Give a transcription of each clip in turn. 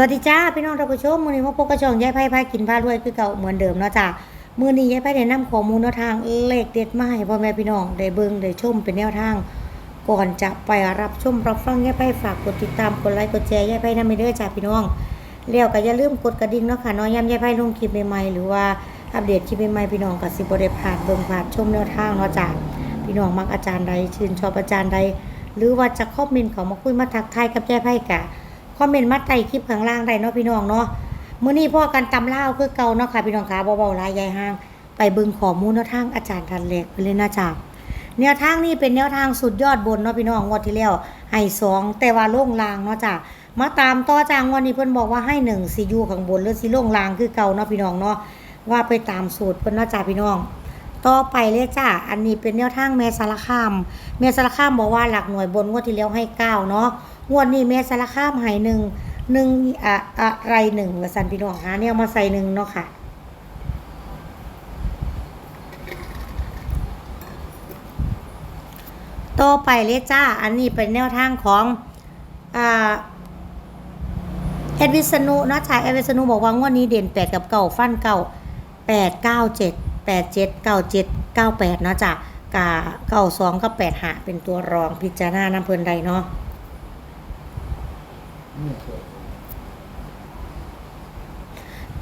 สวัสดีจ้าพี่น้องท่านผู้ชมมือนี้มาพบกับช่องยายไพ่พากินพารวยคือเก่าเหมือนเดิมเนาะจ้ามือนี้ยายไพ่ได้นำข้อมูลแนวทางเลขเด็ดมาให้พ่อแม่พี่น้องได้เบิ่งได้ชมเป็นแนวทาง ก่อนจะไปรับชมรับฟังยายไพ่ฝากกดติดตามกดไลค์กดแชร์ยายไพ่นำไปเด้อจ้าพี่น้องแล้วก็อย่าลืมกดกระดิ่งเนาะค่ะน้อยย้ำยายไพ่ลงคลิปใหม่ๆหรือว่าอัปเดตคลิปใหม่ๆพี่น้องก็สิบ่ได้พาดเบิ่งพลาดชมแนวทางเนาะจ้าพี่น้องมักอาจารย์ใดชื่นชอบอาจารย์ใด หรือว่าจะคอมเมนต์เขามาคุยมาทักทายกับยายไพ่กะ คอมเมนต์มาใต้คลิปข้างล่างได้เนาะพี่น้องเนาะมื้อนี้พ่อกันตำเล่าคือเก่าเนาะค่ะพี่น้องคะเบาๆลายยายห้าง ไปบิ่งขอมูลแนวทางอาจารย์ทันแรกไปเลยนะจ๊ะแนวทางนี้เป็นแนวทางสุดยอดบนเนาะพี่น้องงวดที่แล้วให้สองแต่ว่าล่งลางเนาะจ้ะมาตามต่อจางวันนี้เพิ่นบอกว่าให้หนึ่งสิอยู่ข้างบนหรือสิลงลางคือเก่าเนาะพี่น้องเนาะว่าไปตามสูตรเพิ่นเนาะจ้ะพี่น้อง ต่อไปเลยจ้ะอันนี้เป็นแนวทางแม่สารคามแม่สารคามบอกว่าหลักหน่วยบนงวดที่แล้วให้เก้าเนาะ งวดนี้แม่สารคามให้หนึ่งหนึ่งอะอะไรหนึ่งละสันพี่น้องหาเนี่ยมาใส่หนึ่งเนาะค่ะต่อไปเลยจ้า อันนี้เป็นแนวทางของอ่าแอดวิษณุเนาะจ้าแอดวิษณุบอกว่างวดนี้เด่นแปดกับเก่าฟันเก่าแปดเก้าเจ็ดแปดเจ็ดเก้าเจ็ดเก้าแปดเนาะจ้ากาเก้าสองกับแปดหาเป็นตัวรองพิจารณาน้ำเพลินใดเนาะ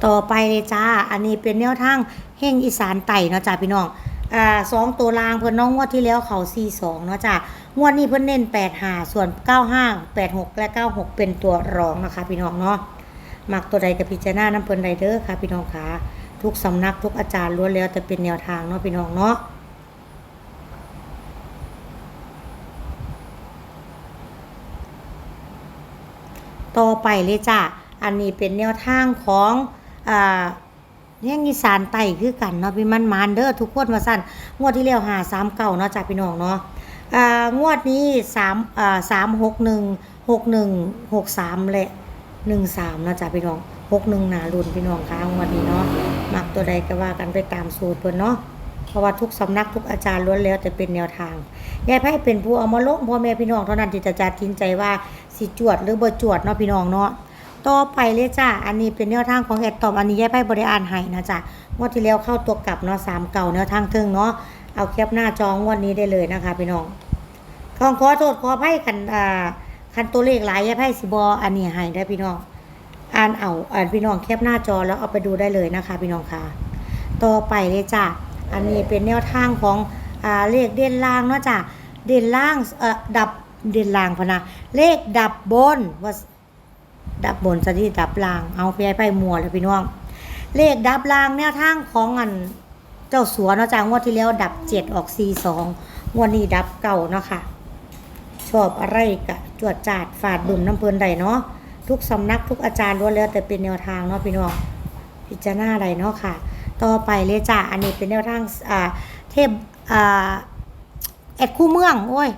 ต่อไปเลยจ้า อันนี้เป็นแนวทางเฮงอีสานไต่เนาะจ้าพี่น้องอ่าสองตัวรางเพิ่นน้องงวดที่แล้วเขาสี่สองเนาะจ้างวดนี้เพิ่นเน้นแปดห้าส่วนเก้าห้าแปดหกและเก้าหกเป็นตัวรองนะคะ พี่น้องเนาะมักตัวใดกับพิจารณาน้ำเพิ่นใดเด้อค่ะ พี่น้องค่ะทุกสำนักทุกอาจารย์ล้วนแล้วแต่เป็นแนวทางเนาะพี่น้องเนาะ ต่อไปเลยจ้ะ อันนี้เป็นแนวทางของอ่าเนี่ยอีสานไต่คือกันเนาะพี่มันมานเด้อทุกคนว่าสั่นงวดที่แล้วหาสามเก่าเนาะจ้ะพี่น้องเนาะอ่างวดนี้สามอ่าสามหกหนึ่งหกหนึ่งหกสามและหนึ่งสามเนาะจ้ะพี่น้องหกหนึ่งหนารุนพี่น้องค่ะงวดนี้เนาะมักตัวใดก็ว่ากันไปตามสูตรเพิ่นเนาะ ราะว่าทุกสำนักทุกอาจารย์ล้วนแล้วแต่เป็นแนวทางยายไพ่เป็นผู้เอามาลงพ่อแม่พี่น้องเท่านั้นที่จะจัดทินใจว่าสิจวดหรือบ่จวดเนาะพี่น้องเนาะต่อไปเลยจ้าอันนี้เป็นแนวทางของแอดตอมอันนี้ยายไพ่บริอ่านให้นะจ้ะงวดที่แล้วเข้าตัวกลับเนาะสามเก่าแนวทางเทิงเนาะเอาแคปหน้าจองวดนี้ได้เลยนะคะพี่น้องขอขอโทษขออภัยกันอ่าคันตัวเลขหลายยายไพ่สิบออันนี้ให้ได้พี่น้องอ่านเอาอ่านพี่น้องแคปหน้าจอแล้วเอาไปดูได้เลยนะคะ พี่น้องค่ะ ต่อไปเลยจ้ะ อันนี้เป็นแนวทางของอ่าเลขเด่นล่างเนาะจ้ะเด่นล่างเอ่อดับเด่นล่างพะนะเลขดับบนว่าดับบนจะที่ดับล่างเอาไปไปมัวเลยพี่น้อง เลขดับล่างแนวทางของอันเจ้าสัวเนาะจ้างวดที่แล้วดับเจ็ดออกสี่สองงวดนี้ดับเก่าเนาะค่ะชอบอะไรกะจวดจาดฝาดดุนน้ำเพลินใดเนาะทุกสำนักทุกอาจารย์ล้วนแล้วแต่เป็นแนวทางเนาะพี่น้องพิจารณาใดเนาะค่ะ ต่อไปเลยจ้ะอันนี้เป็นแนวทางอ่าเทพอ่าแอดคู่เมืองโอ้ย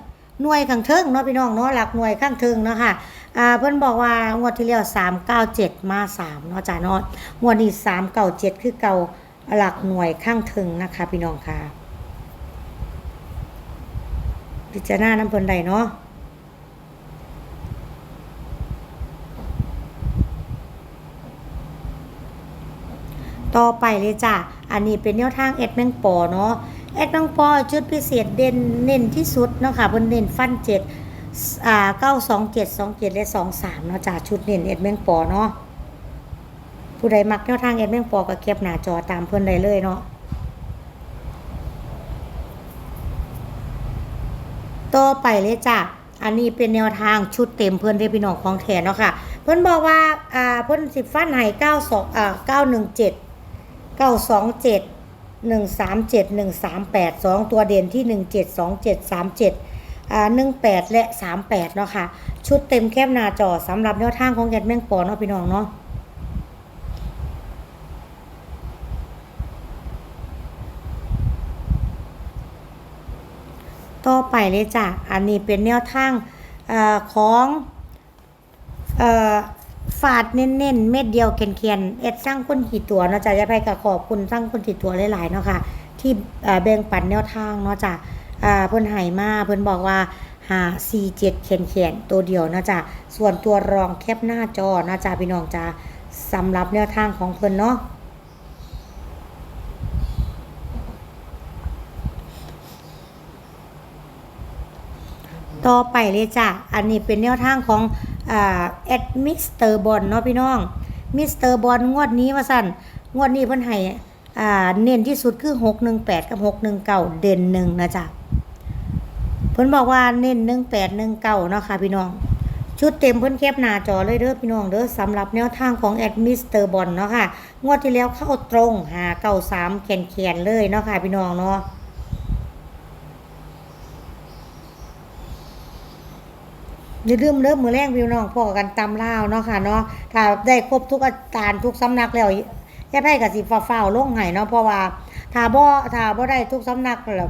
หน่วยข้างเทิงเนาะพี่น้องเนาะหลักหน่วยข้างเทิงเนาะค่ะอ่าเพิ่นบอกว่างวดที่แล้ว397 มา3เนาะจ้าเนาะงวดนี้397 คือเก่าหลักหน่วยข้างเทิงนะคะ พี่น้องค่ะพิจารณาน้ำเพิ่นใดเนาะ ต่อไปเลยจ้ะ อันนี้เป็นแนวทางเอ็ดแมงปอเนาะ แอดบังปอจุดพิเศษเด่นเน้นที่สุดเนาะค่ะเพิ่นเน้นฟันเจ็ดอ่าเก้าสองเจ็ดสองเจ็ดและสองสามเนาะจ้าชุดเน้นเอ็ดแมงปอเนาะ ผู้ใดมักแนวทางเอ็ดแมงปอก็เก็บหน้าจอตามเพิ่อนได้เลยเนาะต่อไปเลยจ้ะ อันนี้เป็นแนวทางชุดเต็มเพิ่อนได้พี่น้องของแทนเนาะค่ะ เพิ่อนบอกว่า อ่า เพิ่อนสิบฟันให้เก้าสองอ่าเก้าหนึ่งเจ็ด เก้าสองเจ็ดหนึ่งสามเจ็ดหนึ่งสามแปดสองตัวเด่นที่หนึ่งเจ็ดสองเจ็ดสามเจ็ดอ่าหนึ่งแปดและสามแปดเนาะค่ะ ชุดเต็มแคบหน้าจอสำหรับแนวทางของแกดแมงปอเนาะพี่น้องเนาะต่อไปเลยจ้ะ อันนี้เป็นแนวทางอ่อของ เอ่อฝาดเน้นๆ เม็ดเดียวเคียนๆเอ็ดสร้างคนกี่ตัวเนาะจ้ะจะไปกับขอบคุณสร้างคนกี่ตัวหลายๆเนาะค่ะ ที่เอ่อแบ่งปันแนวทางเนาะจ้ะเพิ่นให้มาเพิ่นบอกว่าหาสี่เจ็ดแขนแขนตัวเดียวนะจ๊ะส่วนตัวรองแคปหน้าจอนะจ๊ะพี่น้องจ้าสำหรับแนวทางของเพิ่นเนาะต่อไปเลยจ้ะ อันนี้เป็นแนวทางของ แอดมิสเตอร์บอลเนาะพี่น้อง มิสเตอร์บอลงวดนี้ว่าสั่นงวดนี้เพิ่นให้เน้นที่สุดคือ 618 กับ 619 เด่นหนึ่งนะจ๊ะเพิ่นบอกว่าเน้น 1819 เนาะค่ะพี่น้อง ชุดเต็มเพิ่นแคปหน้าจอเลยเด้อพี่น้องเด้อสำหรับแนวทางของแอดมิสเตอร์บอลเนาะค่ะ งวดที่แล้วเข้าตรงหา93แขนๆเลยเนาะค่ะพี่น้องเนาะ อย่าลืมเริ่มมือแรกพี่น้องพ่อกันตำล่าวเนาะค่ะเนาะถ้าได้ครบทุกอาจารย์ทุกสำนักแล้วย่าไพ่กับสิฟ้าฟ้าลงให้เนาะเพราะว่าถ้าบ่ถ้าบ่ได้ทุกสำนักแล้ว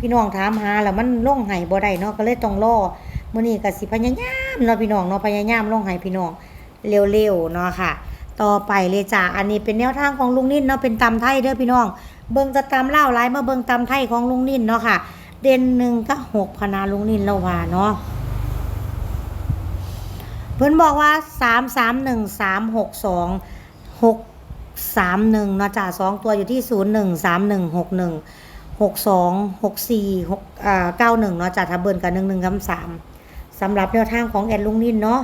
พี่น้องถามหาแล้วมันลงให้บ่ได้เนาะก็เลยต้องรอมื้อนี้ก็สิพยายามเนาะพี่น้องเนาะพยายามลงให้พี่น้องเร็วๆเนาะค่ะ ต่อไปเลยจ้ะอันนี้เป็นแนวทางของลุงนิ่นเนาะเป็นตำไทยเด้อพี่น้อง เบิ่งจะตำเล่าวหลายมาเบิ่งตำไทยของลุงนิ่นเนาะค่ะ เด่นหนึ่งก็หกพนาลุงนิ่นแล้วว่าเนาะ เพิ่นบอกว่าสามสามหนึ่งสามหกสองหกสามหนึ่งเนาะจ้ะสองตัวอยู่ที่ศูนย์หนึ่งสามหนึ่งหกหนึ่งหกสองหกสี่หกอ่าเก้าหนึ่งเนาะจ้ะถ้าเบิ่นกับหนึ่งหนึ่งคำสามสำหรับแนวทางของแอดลุงนินเนาะ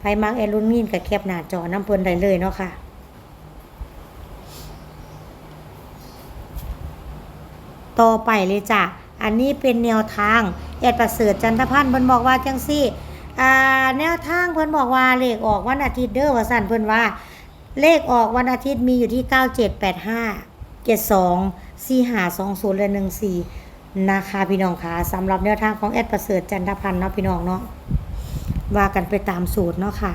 ไพมักแอดลุงนินกับแคปหน้าจอน้ำเพิ่นได้เลยเนาะค่ะต่อไปเลยจ้ะ อันนี้เป็นแนวทาง แอดประเสริฐจันทพันธ์เพิ่นบอกว่าจังซี่ แนวทางเพิ่นบอกว่าเลขออกวันอาทิตย์เด้อว่าสั่นเพิ่นว่า เลขออกวันอาทิตย์มีอยู่ที่ 9785 72 4520และ14นะคะพี่น้องคะสำหรับแนวทางของแอดประเสริฐจันทพันธ์เนาะพี่น้องเนาะว่ากันไปตามสูตรเนาะค่ะ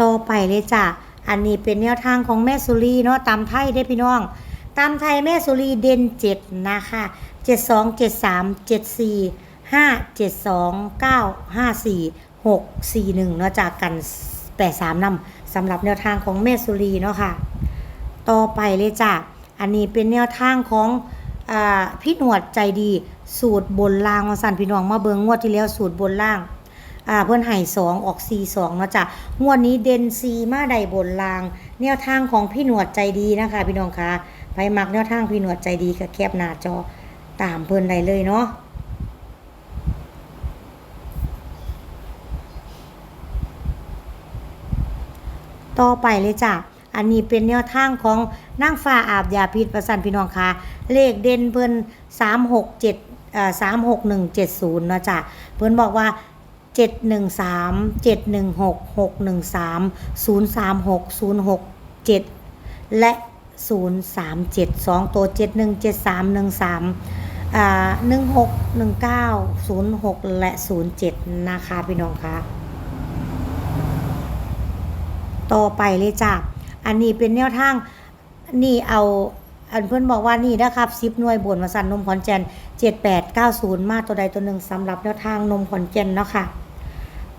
ต่อไปเลยจ้ะ อันนี้เป็นแนวทางของแม่สุรีเนาะตามไทยได้พี่น้อง ตามไทยแม่สุรีเด่นเจ็ดนะคะเจ็ดสองเจ็ดสามเจ็ดสี่ห้าเจ็ดสองเก้าห้าสี่หกสี่หนึ่งเนาะจากกันแปดสามนำสำหรับแนวทางของแม่สุรีเนาะค่ะ ต่อไปเลยจ้ะ อันนี้เป็นแนวทางของอพี่หนวดใจดีสูตรบนล่างมาสั่นพี่น้องมาเบิงงวดที่แล้วสูตรบนล่างอ่าเพื่อนไห่สองออกซีสองเนาะจ้ะงวดนี้เดนซีมาใดบนลาง แนวทางของพี่หนวดใจดีนะคะ พี่น้องคะ ไปมักแนวทางพี่หนวดใจดีกับแคบหน้าจอตามเพื่อนได้เลยเนาะต่อไปเลยจ้ะ อันนี้เป็นแนวทางของนั่งฟ้าอาบยาพิษประสันพี่น้องคะเลขเด่นเพิ่นสามหกเจ็ดสามหกหนึ่งเจ็ดศูนย์เนาะจ้ะ เพิ่นบอกว่าเจ็ดหนึ่งสามเจ็ดหนึ่งหกหกหนึ่งสามศูนย์สามหกศูนย์หกเจ็ดและ ศูนย์สามเจ็ดสองตัวเจ็ดหนึ่งเจ็ดสามหนึ่งสามอ่าหนึ่งหกหนึ่งเก้าศูนย์หกและศูนย์เจ็ดนะคะพี่น้องคะต่อไปเลยจ้ะอันนี้เป็นแนวทางนี่เอาอันเพื่อนบอกว่านี่นะครับซิปหน่วยบนมาสั่นนมขอนแก่น7890 มาตัวใดตัวหนึ่งสำหรับแนวทางนมขอนแก่นเนาะค่ะ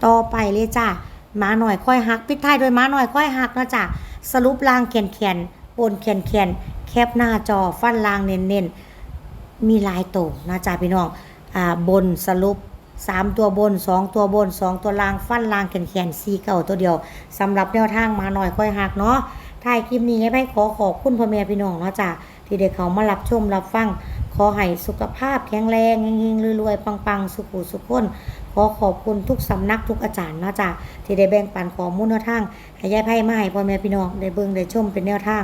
ต่อไปเลยจ้ะมาหน่อยค่อยหักปิดท้ายโดยมาหน่อยค่อยหักนะจ้ะสรุปลางแขนแขน บนแขนแขนแคบหน้าจอฟันลางเน้นเน้นๆมีลายโตนะจ้ะพี่น้องอ่าบนสรุปสามตัวบนสองตัวบนสองตัวล่างฟันล่างแขนแขนสีเก่าตัวเดียวสำหรับแนวทางมาหน่อยค่อยหักเนาะถ่ายคลิปนี้ให้ไปขอขอบคุณพ่อแม่พี่น้องเนาะจ้ะที่ได้เขามารับชมรับฟัง ขอให้สุขภาพแข็งแรงเฮงๆรวยๆปังๆ สุขุสุขคนขอขอบคุณทุกสำนักทุกอาจารย์เนาะจ้ะที่ได้แบ่งปันข้อมูลแนวทางให้ยายไพ่มาให้พ่อแม่พี่น้องได้เบิ่งได้ชมเป็นแนวทาง